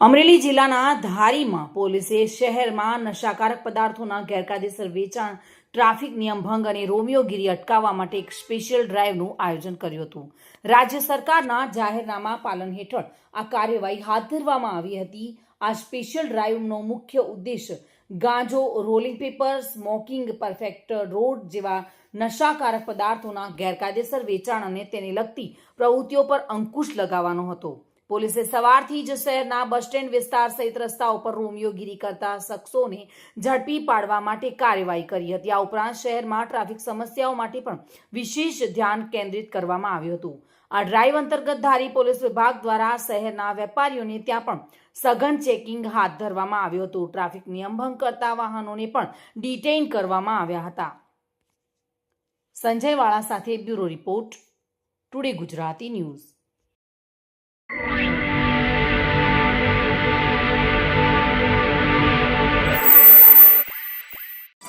અમરેલી જિલ્લાના ધારીમાં પોલીસે શહેરમાં નશાકારક પદાર્થોના ગેરકાયદેસર વેચાણ, ટ્રાફિક નિયમ ભંગ અને રોમિયોગીરી અટકાવવા માટે એક સ્પેશિયલ ડ્રાઈવનું આયોજન કર્યું હતું. રાજ્ય સરકારના જાહેરનામા પાલન હેઠળ આ કાર્યવાહી હાથ ધરવામાં આવી હતી. આ સ્પેશિયલ ડ્રાઈવનો મુખ્ય ઉદ્દેશ ગાંજો, rolling paper, smoking perfect road જેવા નશાકારક પદાર્થોના ગેરકાયદેસર વેચાણ અને તેને લગતી પ્રવૃત્તિઓ પર અંકુશ લગાવવાનો હતો. પોલીસે સવારથી જ શહેરના બસ સ્ટેન્ડ વિસ્તાર સહિત રસ્તાઓ પર રોમિયોગીરી કરતા શખ્સોને ઝડપી પાડવા માટે કાર્યવાહી કરી હતી. આ ઉપરાંત શહેરમાં ટ્રાફિક સમસ્યાઓ માટે પણ વિશેષ ધ્યાન કેન્દ્રિત કરવામાં આવ્યું હતું. આ ડ્રાઈવ અંતર્ગત ધારી પોલીસ વિભાગ દ્વારા શહેરના વેપારીઓને ત્યાં પણ સઘન ચેકિંગ હાથ ધરવામાં આવ્યું હતું. ટ્રાફિક નિયમભંગ કરતા વાહનોને પણ ડિટેઇન કરવામાં આવ્યા હતા. સંજય વાળા સાથે bureau report, today Gujarati news. you.